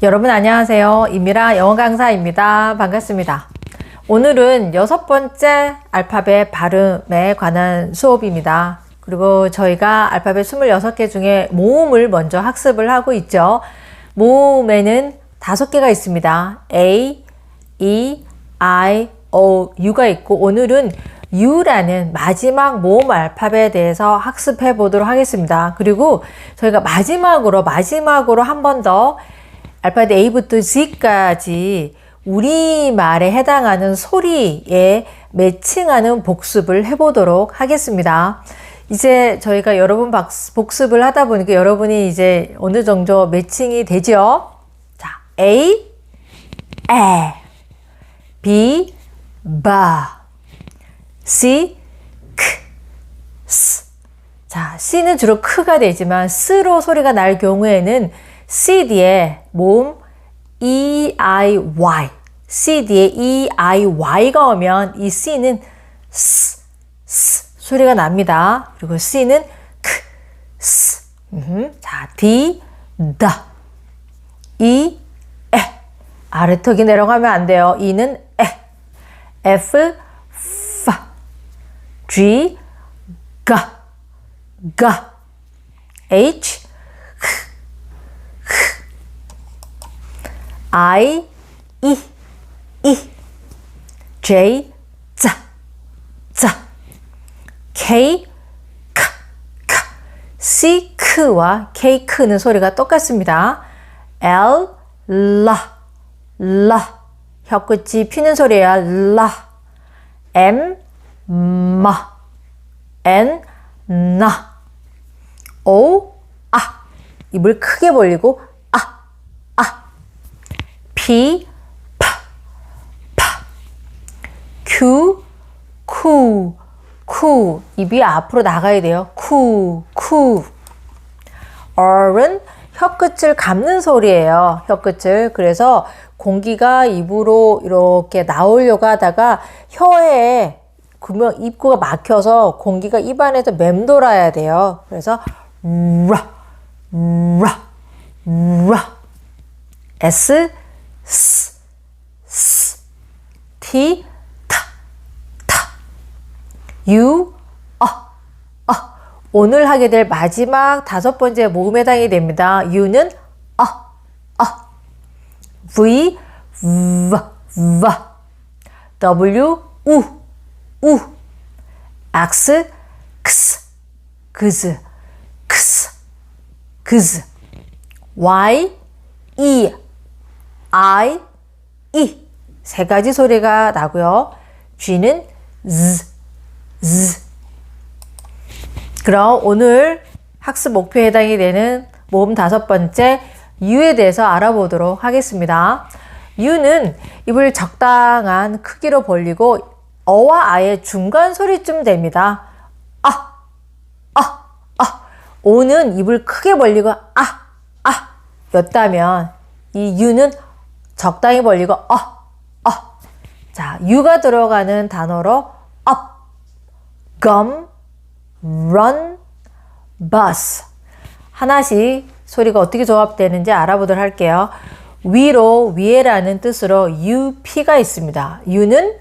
여러분 안녕하세요. 이미라 영어 강사입니다. 반갑습니다. 오늘은 여섯 번째 알파벳 발음에 관한 수업입니다. 그리고 저희가 알파벳 26개 중에 모음을 먼저 학습을 하고 있죠. 모음에는 다섯 개가 있습니다. A, E, I, O, U가 있고 오늘은 U라는 마지막 모음 알파벳에 대해서 학습해 보도록 하겠습니다. 그리고 저희가 마지막으로 마지막으로 한 번더 알파벳 A부터 Z까지 우리말에 해당하는 소리에 매칭하는 복습을 해보도록 하겠습니다. 이제 저희가 여러분 복습을 하다 보니까 여러분이 이제 어느 정도 매칭이 되죠? 자, A, 에, B, 바, C, 크, 스. 자, C는 주로 크가 되지만 스로 소리가 날 경우에는 C 뒤에 모음 E, I, Y. C 뒤에 E, I, Y가 오면 이 C는 스, 스 소리가 납니다. 그리고 C는 크, 스. 음흠. 자, D, 다. E, 에. 아래턱이 내려가면 안 돼요. E는 에. F, 파. G, 가. 가. H, I, E, E. J, 자, 자. K, 카, 카. C, 크와 K, 크는 소리가 똑같습니다. L, 라, 라. 혀끝이 피는 소리야. 라. M, 마. N, 나. O, 아. 입을 크게 벌리고. P, 파, 파. Q, 쿠, 쿠. 입이 앞으로 나가야 돼요. 쿠, 쿠. R은 혀끝을 감는 소리예요. 혀끝을. 그래서 공기가 입으로 이렇게 나오려고 하다가 혀에 구멍 입구가 막혀서 공기가 입안에서 맴돌아야 돼요. 그래서 라, 라, 라. S, 스, 스. T, 타, 타. U, 어, 어. 오늘 하게 될 마지막 다섯 번째 모음에 해당이 됩니다. U는 어, 어. V, V, V. W, U, U. X, X, 그즈, 크스, 그즈. Y, E, I, E. 세 가지 소리가 나고요. G는 Z, Z. 그럼 오늘 학습 목표에 해당이 되는 모음 다섯 번째 U에 대해서 알아보도록 하겠습니다. U는 입을 적당한 크기로 벌리고 어와 아의 중간 소리쯤 됩니다. 아, 아, 아. 오는 입을 크게 벌리고 아, 아 였다면 이 U는 적당히 벌리고 어, 어. 자, U가 들어가는 단어로 up, gum, run, bus. 하나씩 소리가 어떻게 조합되는지 알아보도록 할게요. 위로, 위에라는 뜻으로 UP가 있습니다. U는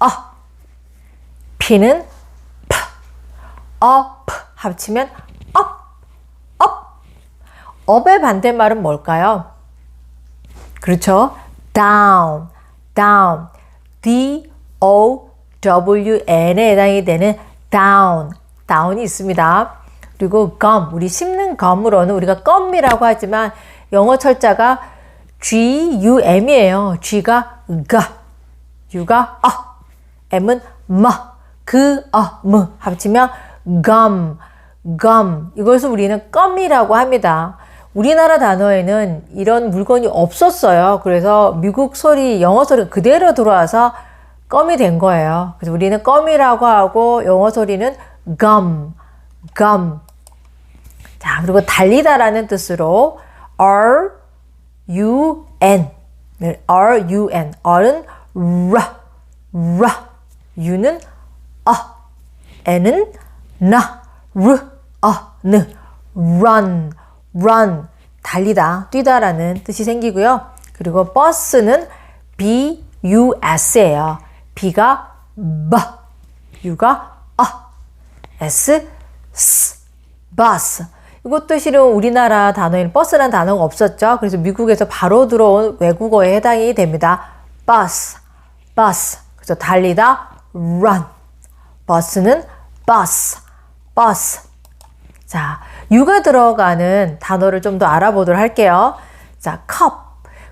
어, P는 P, up 합치면 up, up. up의 반대말은 뭘까요? 그렇죠? down, down. D, O, W, N에 해당이 되는 down, down이 있습니다. 그리고 gum, 우리 씹는 gum으로는 우리가 껌이라고 하지만 영어 철자가 G, U, M이에요. G가 가, U가 어, M은 마, 그, 어, 무 합치면 gum, gum. 이것을 우리는 껌이라고 합니다. 우리나라 단어에는 이런 물건이 없었어요. 그래서 미국 소리, 영어 소리 그대로 들어와서 껌이 된 거예요. 그래서 우리는 껌이라고 하고 영어 소리는 gum, gum. 자, 그리고 달리다라는 뜻으로 R, U, N. R, U, N. R은 라, 라. U는 어. N은 나, 르, 어, 느. Run, run. 달리다, 뛰다라는 뜻이 생기고요. 그리고 버스는 B, U, S예요. B가 B, U가 아, S, S, bus. 이것도 실은 우리나라 단어인 버스라는 단어가 없었죠. 그래서 미국에서 바로 들어온 외국어에 해당이 됩니다. bus, bus. 그래서 달리다, run. 버스는 bus, bus. 자, 유가 들어가는 단어를 좀 더 알아보도록 할게요. 자, 컵.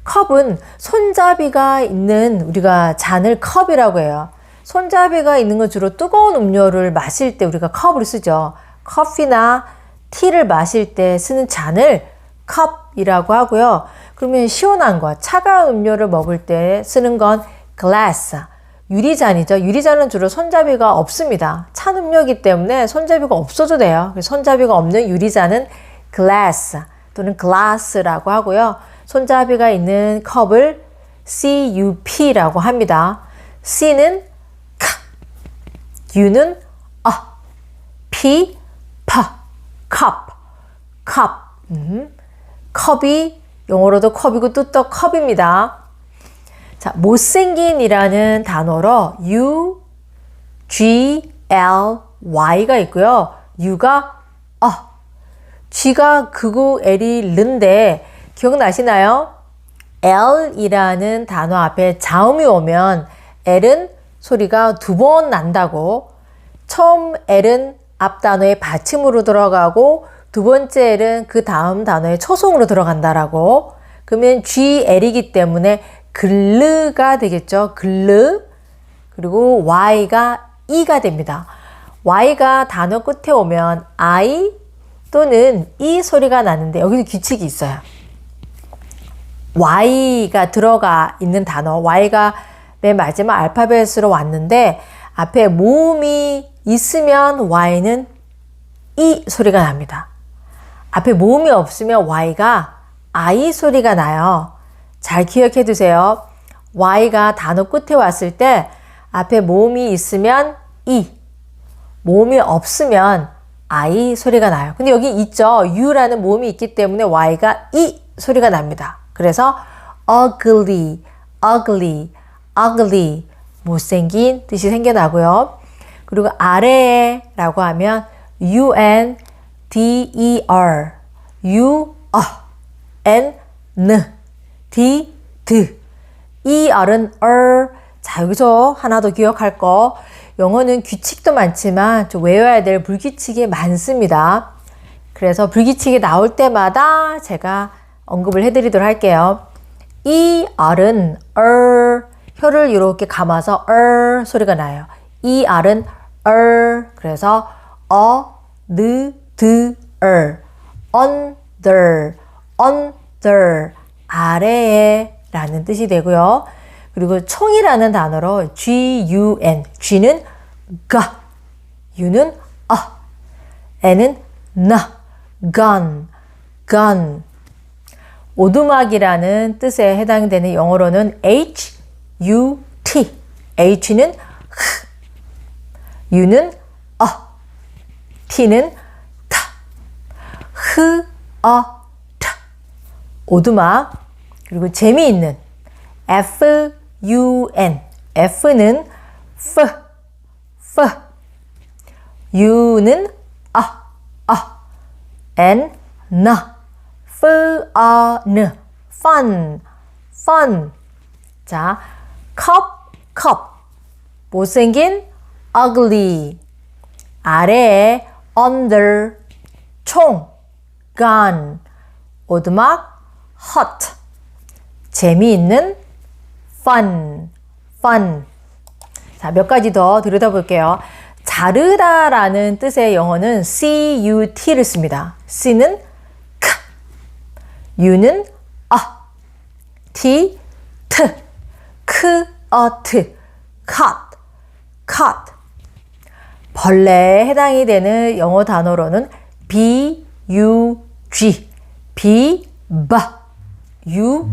컵은 손잡이가 있는 우리가 잔을 컵이라고 해요. 손잡이가 있는 건 주로 뜨거운 음료를 마실 때 우리가 컵을 쓰죠. 커피나 티를 마실 때 쓰는 잔을 컵이라고 하고요. 그러면 시원한 거, 차가운 음료를 먹을 때 쓰는 건 glass. 유리잔이죠. 유리잔은 주로 손잡이가 없습니다. 찬 음료이기 때문에 손잡이가 없어도 돼요. 손잡이가 없는 유리잔은 glass 또는 glass라고 하고요. 손잡이가 있는 컵을 cup라고 합니다. c는 U는 아, P, 파, cup, cup. 음, 컵이 영어로도 컵이고 뜻도 컵입니다. 자, 못생긴이라는 단어로 U, G, L, Y가 있고요. U가 아, G가 그고 L이 른데 기억나시나요? L이라는 단어 앞에 자음이 오면 L은 소리가 두 번 난다고 처음 L은 앞 단어의 받침으로 들어가고 두 번째 L은 그 다음 단어의 초성으로 들어간다라고 그러면 GL이기 때문에 글르가 되겠죠. 글르 그리고 Y가 E가 됩니다. Y가 단어 끝에 오면 I 또는 E 소리가 나는데 여기서 규칙이 있어요. Y가 들어가 있는 단어, Y가 맨 마지막 알파벳으로 왔는데 앞에 모음이 있으면 Y는 E 소리가 납니다. 앞에 모음이 없으면 Y가 I 소리가 나요. 잘 기억해 두세요. Y가 단어 끝에 왔을 때 앞에 모음이 있으면 E, 모음이 없으면 I 소리가 나요. 근데 여기 있죠. U라는 모음이 있기 때문에 Y가 E 소리가 납니다. 그래서 ugly, ugly, ugly 못생긴 뜻이 생겨나고요. 그리고 아래에라고 하면 un, der, u, 어, n, n, d, d. 이 r은 er. 자, 여기서 하나 더 기억할 거. 영어는 규칙도 많지만 좀 외워야 될 불규칙이 많습니다. 그래서 불규칙이 나올 때마다 제가 언급을 해드리도록 할게요. 이 R은 er, 혀를 이렇게 감아서 er 소리가 나요. 이 R은 er, 그래서 어, 느, 드, er, under, under, 아래에 라는 뜻이 되고요. 그리고 총이라는 단어로 G-U-N, G는 가, U는 아, N은 나, gun, gun. 오두막이라는 뜻에 해당되는 영어로는 H, U, T. H는 흐, U는 어, T는 타. 흐, 어, 타. 오두막. 그리고 재미있는 F, U, N. F는 F, F. U는 아, 아. N, 나. fun, fun, fun. 자, cup, cup. 못생긴, ugly. 아래에 under, 총, gun. 오두막, hot. 재미있는, fun, fun. 자, 몇 가지 더 들여다볼게요. 자르다라는 뜻의 영어는 cut를 씁니다. c는 유는 아, 티, 트, 크, 어, 트, cut, cut. 벌레에 해당이 되는 영어 단어로는 b, u, g, b, b, u,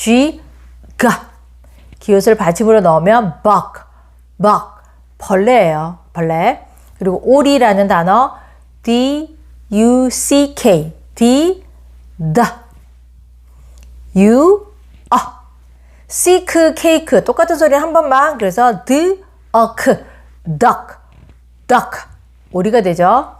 아, g. 기옷을 받침으로 넣으면 bug, bug, 벌레예요. 벌레. 그리고 오리라는 단어 d, u, c, k, d, the. you, a. seek, cake. 똑같은 소리 한 번만. 그래서 the, duck, duck. 오리가 되죠.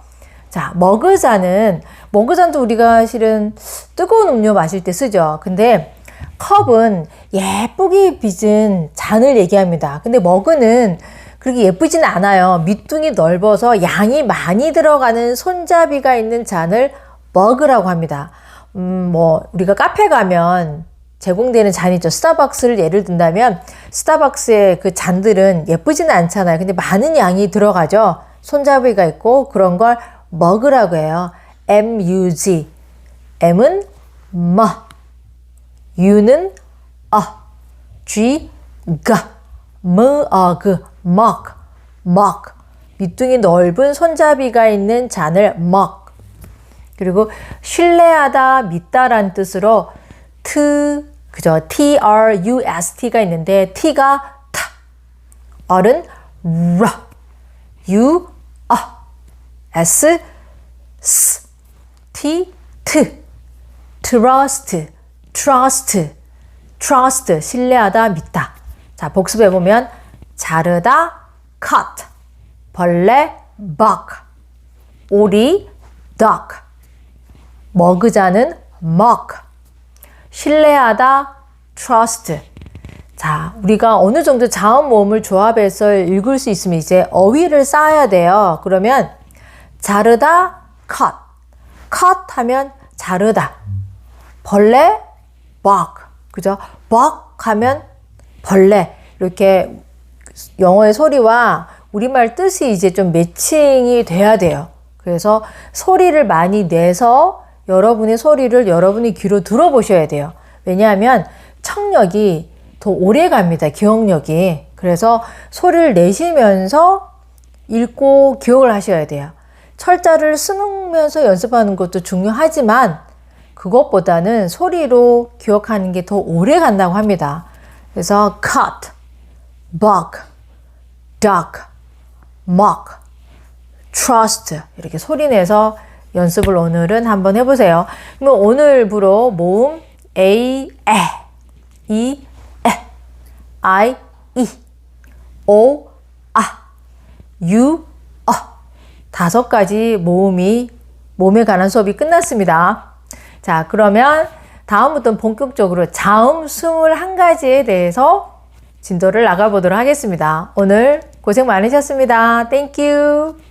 자, 머그잔은, 머그잔도 우리가 실은 뜨거운 음료 마실 때 쓰죠. 근데 컵은 예쁘게 빚은 잔을 얘기합니다. 근데 머그는 그렇게 예쁘진 않아요. 밑둥이 넓어서 양이 많이 들어가는 손잡이가 있는 잔을 머그라고 합니다. 음, 뭐, 우리가 카페 가면 제공되는 잔이죠. 스타벅스를 예를 든다면 스타벅스의 그 잔들은 예쁘지는 않잖아요. 근데 많은 양이 들어가죠. 손잡이가 있고 그런 걸 머그라고 해요. M-U-G. M은 뭐, U는 어, G, 가, M, 어, 그, mug, mug. 밑둥이 넓은 손잡이가 있는 잔을 mug. 그리고 신뢰하다, 믿다란 뜻으로 t, 그죠? T-R-U-S-T가 있는데 T가 타, R은 R, U, 아, S, S, T, T, trust, trust, trust, 신뢰하다, 믿다. 자, 복습해보면, 자르다, cut, 벌레, bug, 오리, duck, 머그자는 mock, 신뢰하다, trust. 자, 우리가 어느 정도 자음 모음을 조합해서 읽을 수 있으면 이제 어휘를 쌓아야 돼요. 그러면 자르다, cut. cut 하면 자르다. 벌레, bug. 그죠? bug 하면 벌레. 이렇게 영어의 소리와 우리말 뜻이 이제 좀 매칭이 돼야 돼요. 그래서 소리를 많이 내서 여러분의 소리를 여러분의 귀로 들어보셔야 돼요. 왜냐하면 청력이 더 오래 갑니다. 기억력이. 그래서 소리를 내시면서 읽고 기억을 하셔야 돼요. 철자를 쓰면서 연습하는 것도 중요하지만 그것보다는 소리로 기억하는 게 더 오래 간다고 합니다. 그래서 cut, bug, duck, mock, trust 이렇게 소리 내서 연습을 오늘은 한번 해보세요. 그럼 오늘부로 모음 A, 에, E, 에, I, 이, O, 아, U, 어 다섯 가지 모음이 몸에 관한 수업이 끝났습니다. 자, 그러면 다음부터는 본격적으로 자음 21가지에 대해서 진도를 나가보도록 하겠습니다. 오늘 고생 많으셨습니다. 땡큐.